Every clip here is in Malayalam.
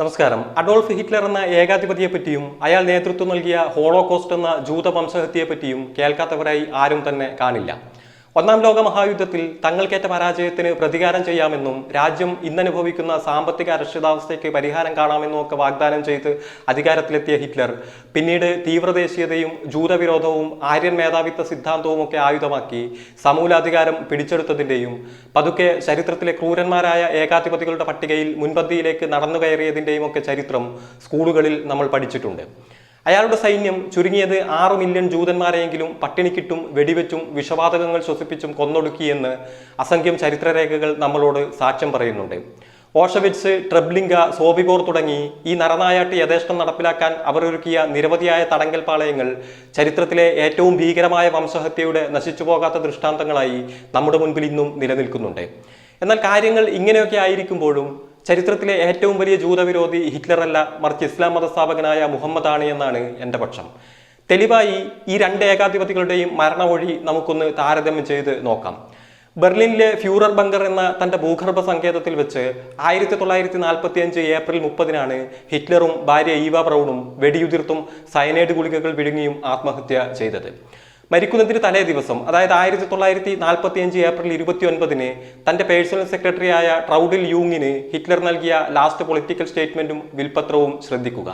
നമസ്കാരം. അഡോൾഫ് ഹിറ്റ്ലർ എന്ന ഏകാധിപതിയെ പറ്റിയും അയാൾ നേതൃത്വം നൽകിയ ഹോളോകോസ്റ്റ് എന്ന ജൂത വംശഹത്യയെ പറ്റിയും കേൾക്കാത്തവരായി ആരും തന്നെ കാണില്ല. ഒന്നാം ലോക മഹായുദ്ധത്തിൽ തങ്ങൾക്കേറ്റ പരാജയത്തിന് പ്രതികാരം ചെയ്യാമെന്നും രാജ്യം ഇന്നനുഭവിക്കുന്ന സാമ്പത്തിക അരക്ഷിതാവസ്ഥയ്ക്ക് പരിഹാരം കാണാമെന്നും ഒക്കെ വാഗ്ദാനം ചെയ്ത് അധികാരത്തിലെത്തിയ ഹിറ്റ്ലർ പിന്നീട് തീവ്രദേശീയതയും ജൂതവിരോധവും ആര്യൻ മേധാവിത്വ സിദ്ധാന്തവും ഒക്കെ ആയുധമാക്കി സമൂലാധികാരം പിടിച്ചെടുത്തതിന്റെയും പതുക്കെ ചരിത്രത്തിലെ ക്രൂരന്മാരായ ഏകാധിപതികളുടെ പട്ടികയിൽ മുൻപന്തിയിലേക്ക് നടന്നു കയറിയതിന്റെയും ഒക്കെ ചരിത്രം സ്കൂളുകളിൽ നമ്മൾ പഠിച്ചിട്ടുണ്ട്. അയാളുടെ സൈന്യം ചുരുങ്ങിയത് ആറ് മില്യൺ ജൂതന്മാരെയെങ്കിലും പട്ടിണിക്കിട്ടും വെടിവെച്ചും വിഷവാതകങ്ങൾ ശ്വസിപ്പിച്ചും കൊന്നൊടുക്കിയെന്ന് അസംഖ്യം ചരിത്രരേഖകൾ നമ്മളോട് സാക്ഷ്യം പറയുന്നുണ്ട്. ഓഷവിറ്റ്സ് ട്രെബ്ലിംഗ സോബിബോർ തുടങ്ങി ഈ നരനായാട്ട് യഥേഷ്ടം നടപ്പിലാക്കാൻ അവരൊരുക്കിയ നിരവധിയായ തടങ്കൽ പാളയങ്ങൾ ചരിത്രത്തിലെ ഏറ്റവും ഭീകരമായ വംശഹത്യയുടെ നശിച്ചു പോകാത്ത ദൃഷ്ടാന്തങ്ങളായി നമ്മുടെ മുൻപിൽ ഇന്നും നിലനിൽക്കുന്നുണ്ട്. എന്നാൽ കാര്യങ്ങൾ ഇങ്ങനെയൊക്കെ ആയിരിക്കുമ്പോഴും ചരിത്രത്തിലെ ഏറ്റവും വലിയ ജൂതവിരോധി ഹിറ്റ്ലറല്ല മറിച്ച് ഇസ്ലാം മതസ്ഥാപകനായ മുഹമ്മദ് ആണ് എന്നാണ് എന്റെ പക്ഷം. തെളിവായി ഈ രണ്ട് ഏകാധിപതികളുടെയും മരണവഴി നമുക്കൊന്ന് താരതമ്യം ചെയ്ത് നോക്കാം. ബെർലിനിലെ ഫ്യൂറർ ബങ്കർ എന്ന തന്റെ ഭൂഗർഭ സങ്കേതത്തിൽ വെച്ച് ആയിരത്തി തൊള്ളായിരത്തി നാൽപ്പത്തി അഞ്ച് ഏപ്രിൽ മുപ്പതിനാണ് ഹിറ്റ്ലറും ഭാര്യ ഈവ ബ്രൗണും വെടിയുതിർത്തും സയനൈഡ് ഗുളികകൾ വിഴുങ്ങിയും ആത്മഹത്യ ചെയ്തത്. മരിക്കുന്നതിന് തലേ ദിവസം അതായത് ആയിരത്തി തൊള്ളായിരത്തി നാൽപ്പത്തി അഞ്ച് ഏപ്രിൽ ഇരുപത്തി ഒൻപതിന് തന്റെ പേഴ്സണൽ സെക്രട്ടറിയായ ട്രൗഡിൽ യൂങ്ങിന് ഹിറ്റ്ലർ നൽകിയ ലാസ്റ്റ് പൊളിറ്റിക്കൽ സ്റ്റേറ്റ്മെന്റും വിൽപത്രവും ശ്രദ്ധിക്കുക.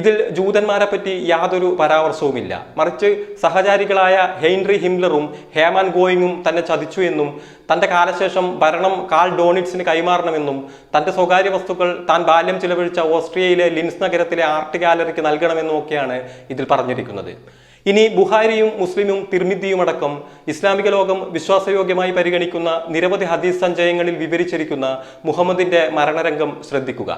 ഇതിൽ ജൂതന്മാരെ പറ്റി യാതൊരു പരാമർശവുമില്ല. മറിച്ച് സഹചാരികളായ ഹെൻറി ഹിംലറും ഹേമാൻ ഗോയിങ്ങും തന്നെ ചതിച്ചു എന്നും തന്റെ കാലശേഷം ഭരണം കാൾ ഡോണിറ്റ്സിന് കൈമാറണമെന്നും തന്റെ സ്വകാര്യ വസ്തുക്കൾ താൻ ബാല്യം ചിലവഴിച്ച ഓസ്ട്രിയയിലെ ലിൻസ് നഗരത്തിലെ ആർട്ട് ഗാലറിക്ക് നൽകണമെന്നും ഒക്കെയാണ് ഇതിൽ പറഞ്ഞിരിക്കുന്നത്. ഇനി ബുഹാരിയും മുസ്ലിമും തിർമിദ്ദിയുമടക്കം ഇസ്ലാമിക ലോകം വിശ്വാസയോഗ്യമായി പരിഗണിക്കുന്ന നിരവധി ഹദീസ് സഞ്ചയങ്ങളിൽ വിവരിച്ചിരിക്കുന്ന മുഹമ്മദിന്റെ മരണരംഗം ശ്രദ്ധിക്കുക.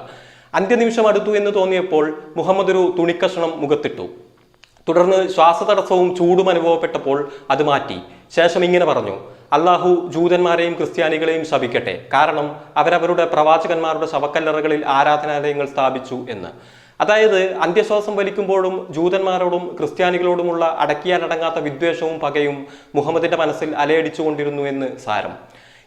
അന്ത്യനിമിഷം അടുത്തു എന്ന് തോന്നിയപ്പോൾ മുഹമ്മദ് ഒരു തുണിക്കഷണം മുഖത്തിട്ടു. തുടർന്ന് ശ്വാസതടസ്സവും ചൂടും അനുഭവപ്പെട്ടപ്പോൾ അത് മാറ്റി. ശേഷം ഇങ്ങനെ പറഞ്ഞു അള്ളാഹു ജൂതന്മാരെയും ക്രിസ്ത്യാനികളെയും ശപിക്കട്ടെ. കാരണം അവരവരുടെ പ്രവാചകന്മാരുടെ ശവക്കല്ലറകളിൽ ആരാധനാലയങ്ങൾ സ്ഥാപിച്ചു എന്ന്. അതായത് അന്ത്യശ്വാസം വലിക്കുമ്പോഴും ജൂതന്മാരോടും ക്രിസ്ത്യാനികളോടുമുള്ള അടക്കിയാലടങ്ങാത്ത വിദ്വേഷവും പകയും മുഹമ്മദിന്റെ മനസ്സിൽ അലയടിച്ചുകൊണ്ടിരുന്നു എന്ന് സാരം.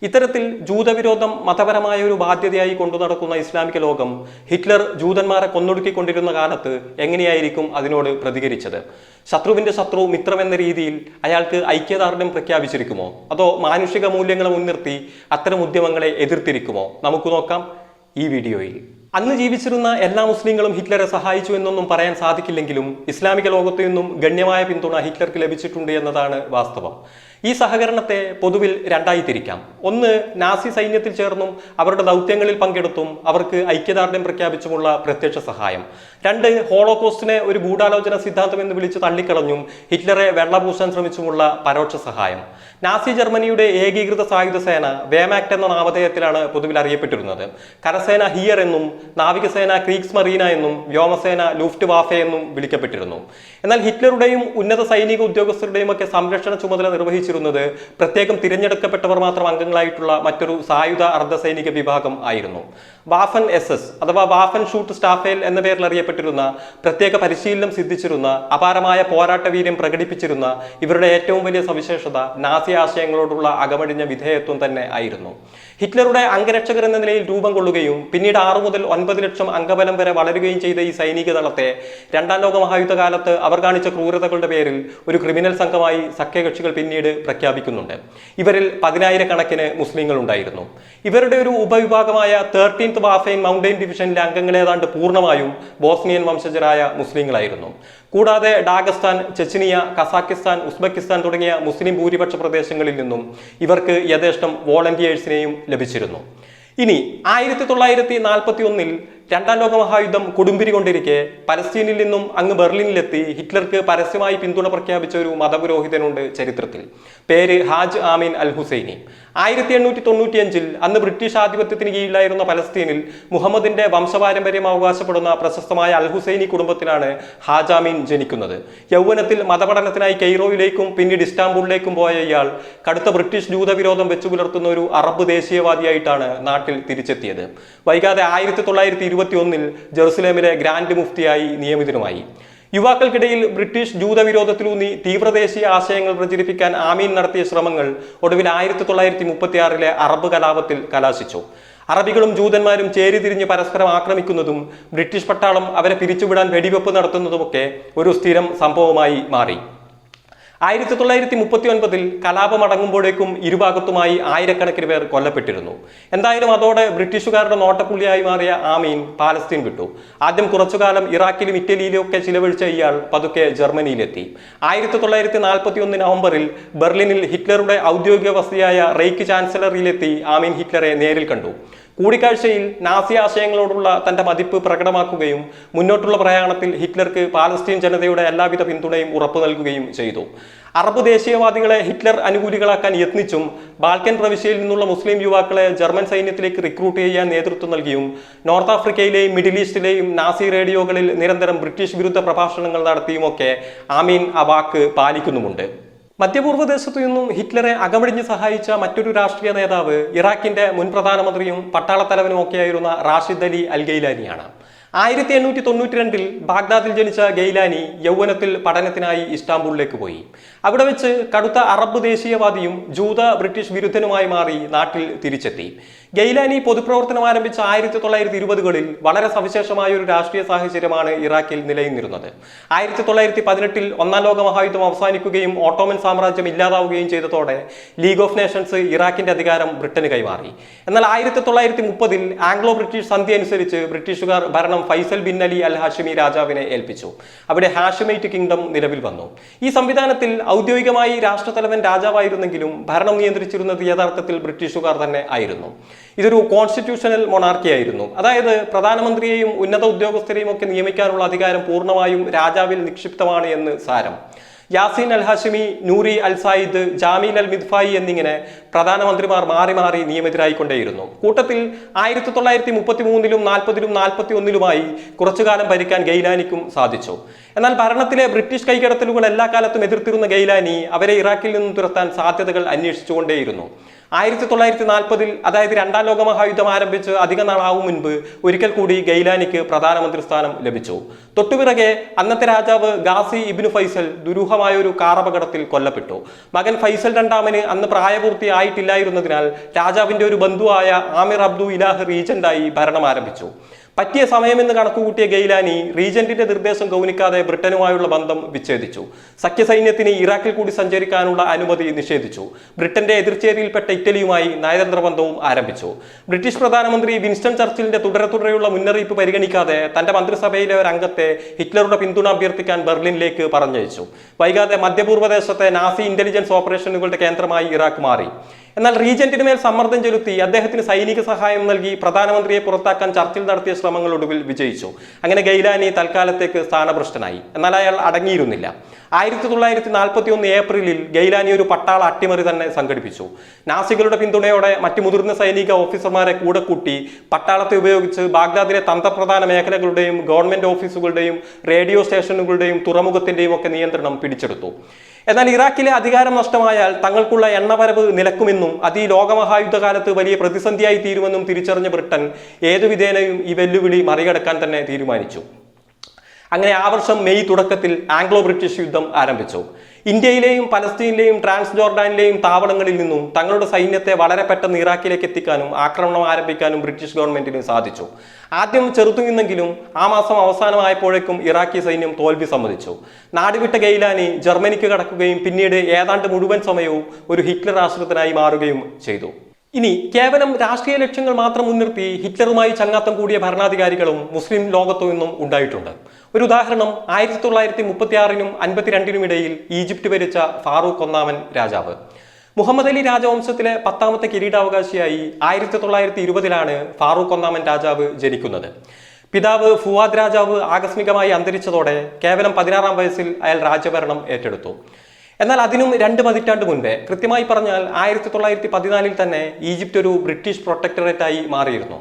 ഇത്തരത്തിൽ ജൂതവിരോധം മതപരമായ ഒരു ബാധ്യതയായി കൊണ്ടു നടക്കുന്ന ഇസ്ലാമിക ലോകം ഹിറ്റ്ലർ ജൂതന്മാരെ കൊന്നൊടുക്കിക്കൊണ്ടിരുന്ന കാലത്ത് എങ്ങനെയായിരിക്കും അതിനോട് പ്രതികരിച്ചത്? ശത്രുവിന്റെ ശത്രു മിത്രമെന്ന രീതിയിൽ അയാൾക്ക് ഐക്യദാർഢ്യം പ്രഖ്യാപിച്ചിരിക്കുമോ? അതോ മാനുഷിക മൂല്യങ്ങളെ മുൻനിർത്തി അത്തരം ഉദ്യമങ്ങളെ എതിർത്തിരിക്കുമോ? നമുക്ക് നോക്കാം ഈ വീഡിയോയിൽ. അന്ന് ജീവിച്ചിരുന്ന എല്ലാ മുസ്ലിങ്ങളും ഹിറ്റ്ലറെ സഹായിച്ചു എന്നൊന്നും പറയാൻ സാധിക്കില്ലെങ്കിലും ഇസ്ലാമിക ലോകത്തു നിന്നും ഗണ്യമായ പിന്തുണ ഹിറ്റ്ലർക്ക് ലഭിച്ചിട്ടുണ്ട് എന്നതാണ് വാസ്തവം. ഈ സഹകരണത്തെ പൊതുവിൽ രണ്ടായി തിരിക്കാം. ഒന്ന് നാസി സൈന്യത്തിൽ ചേർന്നും അവരുടെ ദൗത്യങ്ങളിൽ പങ്കെടുത്തും അവർക്ക് ഐക്യദാർഢ്യം പ്രഖ്യാപിച്ചുമുള്ള പ്രത്യക്ഷ സഹായം. രണ്ട് ഹോളോകോസ്റ്റിനെ ഒരു ഗൂഢാലോചന സിദ്ധാന്തം എന്ന് വിളിച്ച് തള്ളിക്കളഞ്ഞും ഹിറ്റ്ലറെ വെള്ളപൂശാൻ ശ്രമിച്ചുമുള്ള പരോക്ഷ സഹായം. നാസി ജർമ്മനിയുടെ ഏകീകൃത സായുധ സേന വേമാക്ട് എന്ന നാമധേയത്തിലാണ് പൊതുവിൽ അറിയപ്പെട്ടിരുന്നത്. കരസേന ഹിയർ എന്നും നാവികസേന ക്രീക്സ് മറീന എന്നും വ്യോമസേന ലൂഫ്റ്റ് വാഫെ എന്നും വിളിക്കപ്പെട്ടിരുന്നു. എന്നാൽ ഹിറ്റ്ലറുടെയും ഉന്നത സൈനിക ഉദ്യോഗസ്ഥരുടെയും ഒക്കെ സംരക്ഷണ ചുമതല നിർവഹിച്ചിരുന്നത് പ്രത്യേകം തിരഞ്ഞെടുക്കപ്പെട്ടവർ മാത്രം അംഗങ്ങളായിട്ടുള്ള മറ്റൊരു സായുധ അർദ്ധസൈനിക വിഭാഗം ആയിരുന്നു. വാഫൻ എസ് എസ് അഥവാ വാഫൻ ഷൂട്ട് സ്റ്റാഫേൽ എന്ന പേരിൽ അറിയപ്പെട്ടിരുന്ന പ്രത്യേക പരിശീലനം സിദ്ധിച്ചിരുന്ന അപാരമായ പോരാട്ട വീര്യം പ്രകടിപ്പിച്ചിരുന്ന ഇവരുടെ ഏറ്റവും വലിയ സവിശേഷത നാസി ആശയങ്ങളോടുള്ള അകമഴിഞ്ഞ വിധേയത്വം തന്നെ ആയിരുന്നു. ഹിറ്റ്ലറുടെ അംഗരക്ഷകർ എന്ന നിലയിൽ രൂപം കൊള്ളുകയും പിന്നീട് ആറു മുതൽ ഒൻപത് ലക്ഷം അംഗബലം വരെ വളരുകയും ചെയ്ത ഈ സൈനിക ദളത്തെ രണ്ടാം ലോക മഹായുദ്ധ കാലത്ത് അവർ കാണിച്ച ക്രൂരതകളുടെ പേരിൽ ഒരു ക്രിമിനൽ സംഘമായി സഖ്യകക്ഷികൾ പിന്നീട് പ്രഖ്യാപിക്കുന്നുണ്ട്. ഇവരിൽ പതിനായിരക്കണക്കിന് മുസ്ലിങ്ങൾ ഉണ്ടായിരുന്നു. ഇവരുടെ ഒരു ഉപവിഭാഗമായ തേർട്ടീൻത്ത് വാഫൈൻ മൗണ്ടൈൻ ഡിവിഷനിലെ അംഗങ്ങൾ ഏതാണ്ട് പൂർണമായും ബോസ്നിയൻ വംശജരായ മുസ്ലിങ്ങളായിരുന്നു. കൂടാതെ ഡാഗസ്ഥാൻ ചെച്ചിനിയ കസാക്കിസ്ഥാൻ ഉസ്ബെക്കിസ്ഥാൻ തുടങ്ങിയ മുസ്ലിം ഭൂരിപക്ഷ പ്രദേശങ്ങളിൽ നിന്നും ഇവർക്ക് യഥേഷ്ടം വോളണ്ടിയേഴ്സിനെയും ലഭിച്ചിരുന്നു. ഇനി ആയിരത്തി തൊള്ളായിരത്തി നാൽപ്പത്തി ഒന്നിൽ രണ്ടാം ലോക മഹായുദ്ധം കൊടുമ്പിരി കൊണ്ടിരിക്കെ പലസ്തീനിൽ നിന്നും അങ്ങ് ബെർലിനിലെത്തി ഹിറ്റ്ലർക്ക് പരസ്യമായി പിന്തുണ പ്രഖ്യാപിച്ച ഒരു മതപുരോഹിതനുണ്ട് ചരിത്രത്തിൽ. പേര് ഹാജ് ആമീൻ അൽ ഹുസൈനി ആയിരത്തി എണ്ണൂറ്റി തൊണ്ണൂറ്റിയഞ്ചിൽ അന്ന് ബ്രിട്ടീഷ് ആധിപത്യത്തിന് കീഴിലായിരുന്ന പലസ്തീനിൽ മുഹമ്മദിന്റെ വംശപാരമ്പര്യം അവകാശപ്പെടുന്ന പ്രശസ്തമായ അൽ ഹുസൈനി കുടുംബത്തിലാണ് ഹാജാമീൻ ജനിക്കുന്നത്. യൗവനത്തിൽ മതപഠനത്തിനായി കെയ്റോയിലേക്കും പിന്നീട് ഇസ്താംബൂളിലേക്കും പോയ ഇയാൾ കടുത്ത ബ്രിട്ടീഷ് ജൂതവിരോധം വെച്ചു പുലർത്തുന്ന ഒരു അറബ് ദേശീയവാദിയായിട്ടാണ് നാട്ടിൽ തിരിച്ചെത്തിയത്. വൈകാതെ ആയിരത്തി തൊള്ളായിരത്തി ഇരുപത്തി ഒന്നിൽ ജെറുസലേമിലെ ഗ്രാൻഡ് മുഫ്തിയായി നിയമിതനുമായി യുവാക്കൾക്കിടയിൽ ബ്രിട്ടീഷ് ജൂതവിരോധത്തിലൂന്നി തീവ്രദേശീയ ആശയങ്ങൾ പ്രചരിപ്പിക്കാൻ ആമീൻ നടത്തിയ ശ്രമങ്ങൾ ഒടുവിൽ ആയിരത്തി തൊള്ളായിരത്തി മുപ്പത്തിയാറിലെ അറബ് കലാപത്തിൽ കലാശിച്ചു. അറബികളും ജൂതന്മാരും ചേരിതിരിഞ്ഞ് പരസ്പരം ആക്രമിക്കുന്നതും ബ്രിട്ടീഷ് പട്ടാളം അവരെ പിരിച്ചുവിടാൻ വെടിവെപ്പ് നടത്തുന്നതുമൊക്കെ ഒരു സ്ഥിരം സംഭവമായി മാറി. ആയിരത്തി തൊള്ളായിരത്തി മുപ്പത്തി ഒൻപതിൽ കലാപം അടങ്ങുമ്പോഴേക്കും ഇരുഭാഗത്തുമായി ആയിരക്കണക്കിന് പേർ കൊല്ലപ്പെട്ടിരുന്നു. എന്തായാലും അതോടെ ബ്രിട്ടീഷുകാരുടെ നോട്ടപ്പുള്ളിയായി മാറിയ ആമീൻ പാലസ്തീൻ വിട്ടു. ആദ്യം കുറച്ചുകാലം ഇറാഖിലും ഇറ്റലിയിലും ഒക്കെ ചിലവഴിച്ച ഇയാൾ പതുക്കെ ജർമ്മനിയിലെത്തി. ആയിരത്തി തൊള്ളായിരത്തി നാൽപ്പത്തി ഒന്ന് നവംബറിൽ ബെർലിനിൽ ഹിറ്റ്ലറുടെ ഔദ്യോഗിക വസതിയായ റെയ്ക്ക് ചാൻസലറിയിലെത്തി ആമീൻ ഹിറ്റ്ലറെ നേരിൽ കണ്ടു. കൂടിക്കാഴ്ചയിൽ നാസി ആശയങ്ങളോടുള്ള തന്റെ മതിപ്പ് പ്രകടമാക്കുകയും മുന്നോട്ടുള്ള പ്രയാണത്തിൽ ഹിറ്റ്ലർക്ക് പാലസ്തീൻ ജനതയുടെ എല്ലാവിധ പിന്തുണയും ഉറപ്പു നൽകുകയും ചെയ്തു. അറബ് ദേശീയവാദികളെ ഹിറ്റ്ലർ അനുകൂലികളാക്കാൻ യത്നിച്ചും ബാൽക്കൻ പ്രവിശ്യയിൽ നിന്നുള്ള മുസ്ലിം യുവാക്കളെ ജർമ്മൻ സൈന്യത്തിലേക്ക് റിക്രൂട്ട് ചെയ്യാൻ നേതൃത്വം നൽകിയും നോർത്ത് ആഫ്രിക്കയിലെയും മിഡിൽ ഈസ്റ്റിലെയും നാസി റേഡിയോകളിൽ നിരന്തരം ബ്രിട്ടീഷ് വിരുദ്ധ പ്രഭാഷണങ്ങൾ നടത്തിയുമൊക്കെ ആമീൻ ആ വാക്ക് പാലിക്കുന്നുമുണ്ട്. മധ്യപൂർവ ദേശത്തു നിന്നും ഹിറ്റ്ലറെ അകമടിഞ്ഞ് സഹായിച്ച മറ്റൊരു രാഷ്ട്രീയ നേതാവ് ഇറാഖിന്റെ മുൻ പ്രധാനമന്ത്രിയും പട്ടാളത്തലവനും ഒക്കെയായിരുന്ന റാഷിദ് അലി അൽ ഗെയ്ലാനിയാണ് ആയിരത്തി എണ്ണൂറ്റി തൊണ്ണൂറ്റി രണ്ടിൽ ബാഗ്ദാദിൽ ജനിച്ച ഗെയ്ലാനി യൗവനത്തിൽ പഠനത്തിനായി ഇസ്താംബൂളിലേക്ക് പോയി. അവിടെ വെച്ച് കടുത്ത അറബ് ദേശീയവാദിയും ജൂത ബ്രിട്ടീഷ് വിരുദ്ധനുമായി മാറി നാട്ടിൽ തിരിച്ചെത്തി. ഗെയ്ലാനി പൊതുപ്രവർത്തനം ആരംഭിച്ച ആയിരത്തി തൊള്ളായിരത്തി ഇരുപതുകളിൽ വളരെ സവിശേഷമായ ഒരു രാഷ്ട്രീയ സാഹചര്യമാണ് ഇറാഖിൽ നിലനിന്നിരുന്നത്. ആയിരത്തി തൊള്ളായിരത്തി പതിനെട്ടിൽ ഒന്നാം ലോക മഹായുദ്ധം അവസാനിക്കുകയും ഓട്ടോമൻ സാമ്രാജ്യം ഇല്ലാതാവുകയും ചെയ്തതോടെ ലീഗ് ഓഫ് നേഷൻസ് ഇറാഖിന്റെ അധികാരം ബ്രിട്ടന് കൈമാറി. എന്നാൽ ആയിരത്തി തൊള്ളായിരത്തി മുപ്പതിൽ ആംഗ്ലോ ബ്രിട്ടീഷ് സന്ധി അനുസരിച്ച് ബ്രിട്ടീഷുകാർ ഭരണം Faisal bin Ali al Hashimi രാജാവിനെ ഏൽപ്പിച്ചു. അവിടെ ഹാഷിമൈറ്റ് കിങ്ഡം നിലവിൽ വന്നു. ഈ സംവിധാനത്തിൽ ഔദ്യോഗികമായി രാഷ്ട്രതലവൻ രാജാവായിരുന്നെങ്കിലും ഭരണം നിയന്ത്രിച്ചിരുന്നത് യഥാർത്ഥത്തിൽ ബ്രിട്ടീഷുകാർ തന്നെ ആയിരുന്നു. ഇതൊരു കോൺസ്റ്റിറ്റ്യൂഷണൽ മൊണാർക്കി ആയിരുന്നു. അതായത് പ്രധാനമന്ത്രിയെയും ഉന്നത ഉദ്യോഗസ്ഥരെയും ഒക്കെ നിയമിക്കാനുള്ള അധികാരം പൂർണമായും രാജാവിൽ നിക്ഷിപ്തമാണ് എന്ന് സാരം. Yasin al Hashimi Nuri al Said Jamil al Midfai എന്നിങ്ങനെ പ്രധാനമന്ത്രിമാർ മാറി മാറി നിയമിതരായിക്കൊണ്ടേയിരുന്നു. കൂട്ടത്തിൽ ആയിരത്തി തൊള്ളായിരത്തി മുപ്പത്തി മൂന്നിലും നാൽപ്പതിലും നാൽപ്പത്തി ഒന്നിലുമായി കുറച്ചുകാലം ഭരിക്കാൻ ഗൈലാനിക്കും സാധിച്ചു. എന്നാൽ ഭരണത്തിലെ ബ്രിട്ടീഷ് കൈകടത്തലുകൾ എല്ലാ കാലത്തും എതിർത്തിരുന്ന ഗൈലാനി അവരെ ഇറാഖിൽ നിന്നും തുരത്താൻ സാധ്യതകൾ അന്വേഷിച്ചുകൊണ്ടേയിരുന്നു. ആയിരത്തി തൊള്ളായിരത്തി നാൽപ്പതിൽ അതായത് രണ്ടാം ലോക മഹായുദ്ധം ആരംഭിച്ച് അധിക നാളാവും മുൻപ് ഒരിക്കൽ കൂടി ഗൈലാനിക്ക് പ്രധാനമന്ത്രി സ്ഥാനം ലഭിച്ചു. തൊട്ടുപിറകെ അന്നത്തെ രാജാവ് ഗാസി ഇബിനു ഫൈസൽ ദുരൂഹമായ ഒരു കാറപകടത്തിൽ കൊല്ലപ്പെട്ടു. മകൻ ഫൈസൽ രണ്ടാമന് അന്ന് പ്രായപൂർത്തി ആയിട്ടില്ലായിരുന്നതിനാൽ രാജാവിന്റെ ഒരു ബന്ധുവായ ആമിർ അബ്ദു ഇലാഹ് റീജന്റായി ഭരണം ആരംഭിച്ചു. പറ്റിയ സമയമെന്ന് കണക്കുകൂട്ടിയ ഗെയിലാനി റീജന്റിന്റെ നിർദ്ദേശം ഗൗനിക്കാതെ ബ്രിട്ടനുമായുള്ള ബന്ധം വിച്ഛേദിച്ചു. സഖ്യസൈന്യത്തിന് ഇറാഖിൽ കൂടി സഞ്ചരിക്കാനുള്ള അനുമതി നിഷേധിച്ചു. ബ്രിട്ടന്റെ എതിർചേരിയിൽപ്പെട്ട ഇറ്റലിയുമായി നയതന്ത്ര ബന്ധവും ആരംഭിച്ചു. ബ്രിട്ടീഷ് പ്രധാനമന്ത്രി വിൻസ്റ്റൺ ചർച്ചിലിന്റെ തുടരെ തുടരെയുള്ള മുന്നറിയിപ്പ് പരിഗണിക്കാതെ തന്റെ മന്ത്രിസഭയിലെ ഒരു അംഗത്തെ ഹിറ്റ്ലറുടെ പിന്തുണ അഭ്യർത്ഥിക്കാൻ ബെർലിനിലേക്ക് പറഞ്ഞയച്ചു. വൈകാതെ മധ്യപൂർവദേശത്തെ നാസി ഇന്റലിജൻസ് ഓപ്പറേഷനുകളുടെ കേന്ദ്രമായി ഇറാഖ് മാറി. എന്നാൽ റീജന്റിന് മേൽ സമ്മർദ്ദം ചെലുത്തി അദ്ദേഹത്തിന് സൈനിക സഹായം നൽകി പ്രധാനമന്ത്രിയെ പുറത്താക്കാൻ ചർച്ചിൽ നടത്തിയ ശ്രമങ്ങൾ ഒടുവിൽ വിജയിച്ചു. അങ്ങനെ ഗൈലാനി തൽക്കാലത്തേക്ക് സ്ഥാനഭ്രഷ്ടനായി. എന്നാൽ അയാൾ അടങ്ങിയിരുന്നില്ല. ആയിരത്തി തൊള്ളായിരത്തി നാൽപ്പത്തി ഒന്ന് ഏപ്രിലിൽ ഗൈലാനി ഒരു പട്ടാള അട്ടിമറി തന്നെ സംഘടിപ്പിച്ചു. നാസികളുടെ പിന്തുണയോടെ മറ്റ് മുതിർന്ന സൈനിക ഓഫീസർമാരെ കൂടെ കൂട്ടി പട്ടാളത്തെ ഉപയോഗിച്ച് ബാഗ്ദാദിലെ തന്ത്രപ്രധാന മേഖലകളുടെയും ഗവൺമെന്റ് ഓഫീസുകളുടെയും റേഡിയോ സ്റ്റേഷനുകളുടെയും തുറമുഖത്തിന്റെയും ഒക്കെ നിയന്ത്രണം പിടിച്ചെടുത്തു. എന്നാൽ ഇറാഖിലെ അധികാരം നഷ്ടമായാൽ തങ്ങൾക്കുള്ള എണ്ണവരവ് നിലക്കുമെന്നും അത് ഈ ലോകമഹായുദ്ധകാലത്ത് വലിയ പ്രതിസന്ധിയായി തീരുമെന്നും തിരിച്ചറിഞ്ഞ ബ്രിട്ടൻ ഏതു വിധേനയും ഈ വെല്ലുവിളി മറികടക്കാൻ തന്നെ തീരുമാനിച്ചു. അങ്ങനെ ആ വർഷം മെയ് തുടക്കത്തിൽ ആംഗ്ലോ ബ്രിട്ടീഷ് യുദ്ധം ആരംഭിച്ചു. ഇന്ത്യയിലെയും പലസ്തീനിലെയും ട്രാൻസ് ജോർഡാനിലെയും താവളങ്ങളിൽ നിന്നും തങ്ങളുടെ സൈന്യത്തെ വളരെ പെട്ടെന്ന് ഇറാഖിലേക്ക് എത്തിക്കാനും ആക്രമണം ആരംഭിക്കാനും ബ്രിട്ടീഷ് ഗവൺമെന്റിന് സാധിച്ചു. ആദ്യം ചെറുത്തു നിന്നെങ്കിലും ആ മാസം അവസാനമായപ്പോഴേക്കും ഇറാഖി സൈന്യം തോൽവി സമ്മതിച്ചു. നാടുവിട്ട ഗെയിലാനി ജർമ്മനിക്ക് കടക്കുകയും പിന്നീട് ഏതാണ്ട് മുഴുവൻ സമയവും ഒരു ഹിറ്റ്ലർ ആശ്രിതനായി മാറുകയും ചെയ്തു. ഇനി കേവലം രാഷ്ട്രീയ ലക്ഷ്യങ്ങൾ മാത്രം മുൻനിർത്തി ഹിറ്റ്ലറുമായി ചങ്ങാത്തം കൂടിയ ഭരണാധികാരികളും മുസ്ലിം ലോകത്തു നിന്നും ഉണ്ടായിട്ടുണ്ട്. ഒരു ഉദാഹരണം ആയിരത്തി തൊള്ളായിരത്തി മുപ്പത്തി ആറിനും അൻപത്തിരണ്ടിനും ഇടയിൽ ഈജിപ്റ്റ് ഭരിച്ച ഫാറൂഖ് ഒന്നാമൻ രാജാവ്. മുഹമ്മദ് അലി രാജവംശത്തിലെ പത്താമത്തെ കിരീടാവകാശിയായി ആയിരത്തി തൊള്ളായിരത്തി ഇരുപതിലാണ് ഫാറൂഖ് ഒന്നാമൻ രാജാവ് ജനിക്കുന്നത്. പിതാവ് ഫുവാദ് രാജാവ് ആകസ്മികമായി അന്തരിച്ചതോടെ കേവലം പതിനാറാം വയസ്സിൽ അയാൾ രാജ്യഭരണം ഏറ്റെടുത്തു. എന്നാൽ അതിനും രണ്ട് പതിറ്റാണ്ട് മുൻപേ കൃത്യമായി പറഞ്ഞാൽ ആയിരത്തി തൊള്ളായിരത്തി പതിനാലിൽ തന്നെ ഈജിപ്റ്റ് ഒരു ബ്രിട്ടീഷ് പ്രൊട്ടക്ടറേറ്റായി മാറിയിരുന്നു.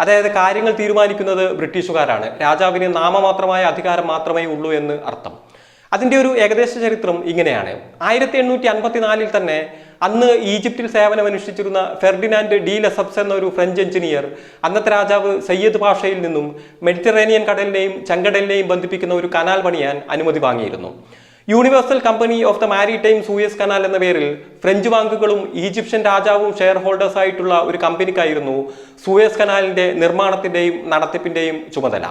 അതായത് കാര്യങ്ങൾ തീരുമാനിക്കുന്നത് ബ്രിട്ടീഷുകാരാണ്. രാജാവിന് നാമമാത്രമായ അധികാരം മാത്രമേ ഉള്ളൂ എന്ന് അർത്ഥം. അതിന്റെ ഒരു ഏകദേശ ചരിത്രം ഇങ്ങനെയാണ്. ആയിരത്തി എണ്ണൂറ്റി അൻപത്തിനാലിൽ തന്നെ അന്ന് ഈജിപ്തിൽ സേവനമനുഷ്ഠിച്ചിരുന്ന ഫെർഡിനാൻഡ് ഡി ലസബ്സ് എന്ന ഒരു ഫ്രഞ്ച് എഞ്ചിനീയർ അന്നത്തെ രാജാവ് സയ്യദ് ഭാഷയിൽ നിന്നും മെഡിറ്ററേനിയൻ കടലിനെയും ചെങ്കടലിനെയും ബന്ധിപ്പിക്കുന്ന ഒരു കനാൽ പണിയാൻ അനുമതി വാങ്ങിയിരുന്നു. Universal company of the maritime Suez canal എന്ന പേരിൽ ഫ്രഞ്ച് ബാങ്കുകളും ഈജിപ്ഷ്യൻ രാജാവും ഷെയർ ഹോൾഡേഴ്സ് ആയിട്ടുള്ള ഒരു കമ്പനിക്കായിരുന്നു സൂയസ് കനാലിന്റെ നിർമ്മാണത്തിന്റെയും നടത്തിപ്പിന്റെയും ചുമതല.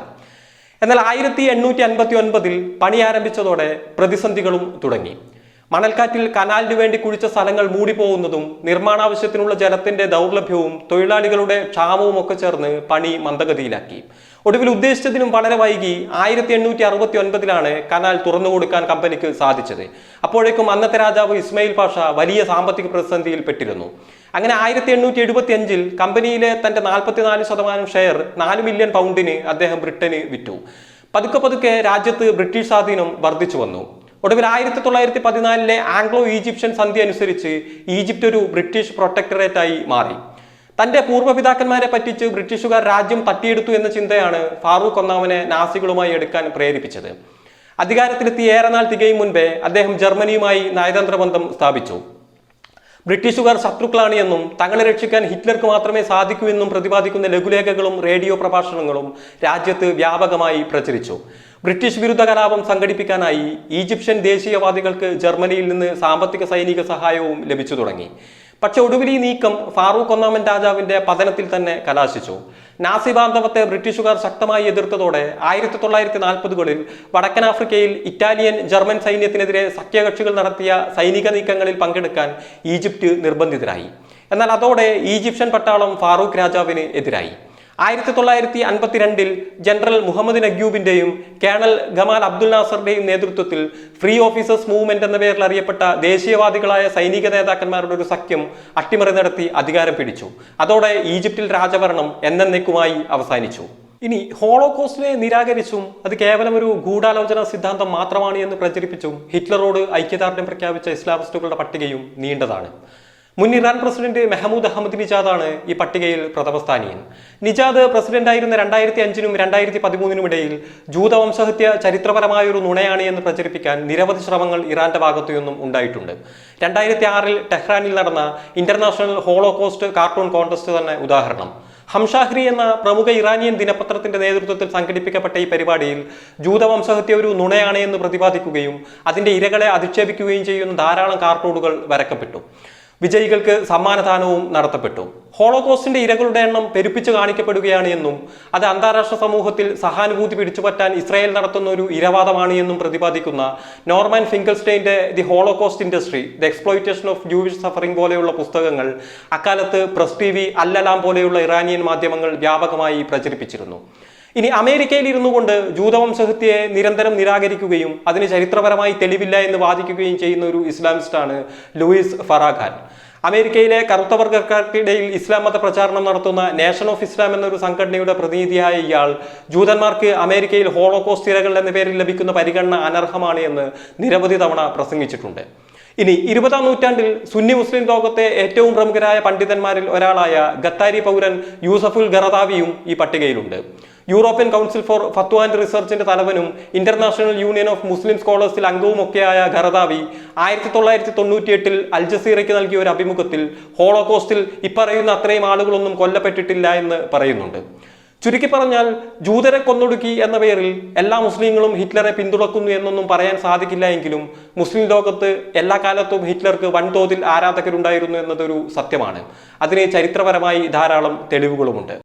എന്നാൽ ആയിരത്തി എണ്ണൂറ്റി അൻപത്തി ഒൻപതിൽ പണി ആരംഭിച്ചതോടെ പ്രതിസന്ധികളും തുടങ്ങി. മണൽക്കാറ്റിൽ കനാലിന് വേണ്ടി കുഴിച്ച സ്ഥലങ്ങൾ മൂടിപ്പോകുന്നതും നിർമ്മാണാവശ്യത്തിനുള്ള ജലത്തിന്റെ ദൗർലഭ്യവും തൊഴിലാളികളുടെ ക്ഷാമവും ഒക്കെ ചേർന്ന് പണി മന്ദഗതിയിലാക്കി. ഒടുവിൽ ഉദ്ദേശിച്ചതിനും വളരെ വൈകി ആയിരത്തി എണ്ണൂറ്റി അറുപത്തി ഒൻപതിലാണ് കനാൽ തുറന്നു കൊടുക്കാൻ കമ്പനിക്ക് സാധിച്ചത്. അപ്പോഴേക്കും അന്നത്തെ രാജാവ് ഇസ്മയിൽ പാഷ വലിയ സാമ്പത്തിക പ്രതിസന്ധിയിൽ പെട്ടിരുന്നു. അങ്ങനെ ആയിരത്തി എണ്ണൂറ്റി എഴുപത്തി അഞ്ചിൽ കമ്പനിയിലെ തന്റെ നാൽപ്പത്തിനാല് ശതമാനം ഷെയർ നാല് മില്യൺ പൗണ്ടിന് അദ്ദേഹം ബ്രിട്ടന് വിറ്റു. പതുക്കെ പതുക്കെ രാജ്യത്ത് ബ്രിട്ടീഷ് സ്വാധീനം വർദ്ധിച്ചു വന്നു. ഒടുവിൽ ആയിരത്തി തൊള്ളായിരത്തി പതിനാലിലെ ആംഗ്ലോ ഈജിപ്ഷ്യൻ സന്ധി അനുസരിച്ച് ഈജിപ്റ്റ് ഒരു ബ്രിട്ടീഷ് പ്രൊട്ടക്ടറേറ്റ് ആയി മാറി. തന്റെ പൂർവപിതാക്കന്മാരെ പറ്റിച്ച് ബ്രിട്ടീഷുകാർ രാജ്യം തട്ടിയെടുത്തു എന്ന ചിന്തയാണ് ഫാറൂഖ് ഒന്നാമനെ നാസികളുമായി എടുക്കാൻ പ്രേരിപ്പിച്ചത്. അധികാരത്തിലെത്തി ഏറെ നാൾ തികയും മുൻപേ അദ്ദേഹം ജർമ്മനിയുമായി നയതന്ത്ര ബന്ധം സ്ഥാപിച്ചു. ബ്രിട്ടീഷുകാർ ശത്രുക്കളാണ് എന്നും തങ്ങളെ രക്ഷിക്കാൻ ഹിറ്റ്ലർക്ക് മാത്രമേ സാധിക്കൂ എന്നും പ്രതിപാദിക്കുന്ന ലഘുലേഖകളും റേഡിയോ പ്രഭാഷണങ്ങളും രാജ്യത്ത് വ്യാപകമായി പ്രചരിച്ചു. ബ്രിട്ടീഷ് വിരുദ്ധ കലാപം സംഘടിപ്പിക്കാനായി ഈജിപ്ഷ്യൻ ദേശീയവാദികൾക്ക് ജർമ്മനിയിൽ നിന്ന് സാമ്പത്തിക സൈനിക സഹായവും ലഭിച്ചു തുടങ്ങി. പക്ഷെ ഒടുവിൽ ഈ നീക്കം ഫാറൂഖ് ഒന്നാമൻ രാജാവിന്റെ പതനത്തിൽ തന്നെ കലാശിച്ചു. നാസി ബാന്ധവത്തെ ബ്രിട്ടീഷുകാർ ശക്തമായി എതിർത്തതോടെ ആയിരത്തി തൊള്ളായിരത്തി നാൽപ്പതുകളിൽ വടക്കൻ ആഫ്രിക്കയിൽ ഇറ്റാലിയൻ ജർമ്മൻ സൈന്യത്തിനെതിരെ സഖ്യകക്ഷികൾ നടത്തിയ സൈനിക നീക്കങ്ങളിൽ പങ്കെടുക്കാൻ ഈജിപ്റ്റ് നിർബന്ധിതരായി. എന്നാൽ അതോടെ ഈജിപ്ഷ്യൻ പട്ടാളം ഫാറൂഖ് രാജാവിന് എതിരായി. ആയിരത്തി തൊള്ളായിരത്തി അൻപത്തിരണ്ടിൽ ജനറൽ മുഹമ്മദ് നഗ്യൂബിന്റെയും കേണൽ ഗമാൽ അബ്ദുൽ നാസറിന്റെയും നേതൃത്വത്തിൽ ഫ്രീ ഓഫീസേഴ്സ് മൂവ്മെന്റ് എന്ന പേരിൽ അറിയപ്പെട്ട ദേശീയവാദികളായ സൈനിക നേതാക്കന്മാരുടെ ഒരു സഖ്യം അട്ടിമറി നടത്തി അധികാരം പിടിച്ചു. അതോടെ ഈജിപ്തിൽ രാജഭരണം എന്നേക്കുമായി അവസാനിച്ചു. ഇനി ഹോളോകോസ്റ്റിനെ നിരാകരിച്ചും അത് കേവലം ഒരു ഗൂഢാലോചന സിദ്ധാന്തം മാത്രമാണ് എന്ന് പ്രചരിപ്പിച്ചും ഹിറ്റ്ലറോട് ഐക്യദാർഢ്യം പ്രഖ്യാപിച്ച ഇസ്ലാമിസ്റ്റുകളുടെ പട്ടികയും നീണ്ടതാണ്. മുൻ ഇറാൻ പ്രസിഡന്റ് മെഹമ്മൂദ് അഹമ്മദ് നിജാദാണ് ഈ പട്ടികയിൽ പ്രഥമസ്ഥാനീയൻ. നിജാദ് പ്രസിഡന്റായിരുന്ന രണ്ടായിരത്തി അഞ്ചിനും രണ്ടായിരത്തി പതിമൂന്നിനും ഇടയിൽ ജൂതവംശഹത്യ ചരിത്രപരമായ ഒരു നുണയാണ് എന്ന് പ്രചരിപ്പിക്കാൻ നിരവധി ശ്രമങ്ങൾ ഇറാന്റെ ഭാഗത്തു നിന്നും ഉണ്ടായിട്ടുണ്ട്. രണ്ടായിരത്തി ആറിൽ ടെഹ്റാനിൽ നടന്ന ഇന്റർനാഷണൽ ഹോളോകോസ്റ്റ് കാർട്ടൂൺ കോൺടെസ്റ്റ് തന്നെ ഉദാഹരണം. ഹംഷാഹ്രി എന്ന പ്രമുഖ ഇറാനിയൻ ദിനപത്രത്തിന്റെ നേതൃത്വത്തിൽ സംഘടിപ്പിക്കപ്പെട്ട ഈ പരിപാടിയിൽ ജൂതവംശഹത്യ ഒരു നുണയാണ് എന്ന് പ്രതിപാദിക്കുകയും അതിന്റെ ഇരകളെ അധിക്ഷേപിക്കുകയും ചെയ്യുന്ന ധാരാളം കാർട്ടൂണുകൾ വരക്കപ്പെട്ടു. വിജയികൾക്ക് സമ്മാനദാനവും നടത്തപ്പെട്ടു. ഹോളോകോസ്റ്റിന്റെ ഇരകളുടെ എണ്ണം പെരുപ്പിച്ചു കാണിക്കപ്പെടുകയാണ് എന്നും അത് അന്താരാഷ്ട്ര സമൂഹത്തിൽ സഹാനുഭൂതി പിടിച്ചുപറ്റാൻ ഇസ്രായേൽ നടത്തുന്ന ഒരു ഇരവാദമാണ് എന്നും പ്രതിപാദിക്കുന്ന Norman ഫിങ്കൽസ്റ്റൈന്റെ the Holocaust industry the exploitation of Jewish suffering പോലെയുള്ള പുസ്തകങ്ങൾ അക്കാലത്ത് പ്രസ് ടി വി അല്ലലാം പോലെയുള്ള ഇറാനിയൻ മാധ്യമങ്ങൾ വ്യാപകമായി പ്രചരിപ്പിച്ചിരുന്നു. ഇനി അമേരിക്കയിൽ ഇരുന്നു കൊണ്ട് ജൂതവംശഹത്യയെ നിരന്തരം നിരാകരിക്കുകയും അതിന് ചരിത്രപരമായി തെളിവില്ല എന്ന് വാദിക്കുകയും ചെയ്യുന്ന ഒരു ഇസ്ലാമിസ്റ്റാണ് ലൂയിസ് ഫറാഖാൻ. അമേരിക്കയിലെ കറുത്ത വർഗക്കാർക്കിടയിൽ ഇസ്ലാം മത പ്രചാരണം നടത്തുന്ന നേഷൻ ഓഫ് ഇസ്ലാം എന്നൊരു സംഘടനയുടെ പ്രതിനിധിയായ ഇയാൾ ജൂതന്മാർക്ക് അമേരിക്കയിൽ ഹോളോകോസ്റ്റ് ഇരകൾ എന്ന പേരിൽ ലഭിക്കുന്ന പരിഗണന അനർഹമാണ് എന്ന് നിരവധി തവണ പ്രസംഗിച്ചിട്ടുണ്ട്. ഇനി ഇരുപതാം നൂറ്റാണ്ടിൽ സുന്നി മുസ്ലിം ലോകത്തെ ഏറ്റവും പ്രമുഖരായ പണ്ഡിതന്മാരിൽ ഒരാളായ ഗത്താരി പൗരൻ യൂസഫുൽ ഗറദാവിയും ഈ പട്ടികയിലുണ്ട്. European council for fatwa and റിസർച്ചിന്റെ തലവനും ഇന്റർനാഷണൽ യൂണിയൻ ഓഫ് മുസ്ലിം സ്കോളേഴ്സിൽ അംഗവുമൊക്കെയായ ഖറദാവി ആയിരത്തി തൊള്ളായിരത്തി തൊണ്ണൂറ്റിയെട്ടിൽ അൽ ജസീറയ്ക്ക് നൽകിയ ഒരു അഭിമുഖത്തിൽ ഹോളോകോസ്റ്റിൽ ഇപ്പറയുന്ന അത്രയും ആളുകളൊന്നും കൊല്ലപ്പെട്ടിട്ടില്ല എന്ന് പറയുന്നുണ്ട്. ചുരുക്കി പറഞ്ഞാൽ ജൂതരെ കൊന്നൊടുക്കി എന്ന പേരിൽ എല്ലാ മുസ്ലിങ്ങളും ഹിറ്റ്ലറെ പിന്തുണക്കുന്നു എന്നൊന്നും പറയാൻ സാധിക്കില്ല എങ്കിലും മുസ്ലിം ലോകത്ത് എല്ലാ കാലത്തും ഹിറ്റ്ലർക്ക് വൻതോതിൽ ആരാധകരുണ്ടായിരുന്നു എന്നതൊരു സത്യമാണ്. അതിന് ചരിത്രപരമായി ധാരാളം തെളിവുകളുമുണ്ട്.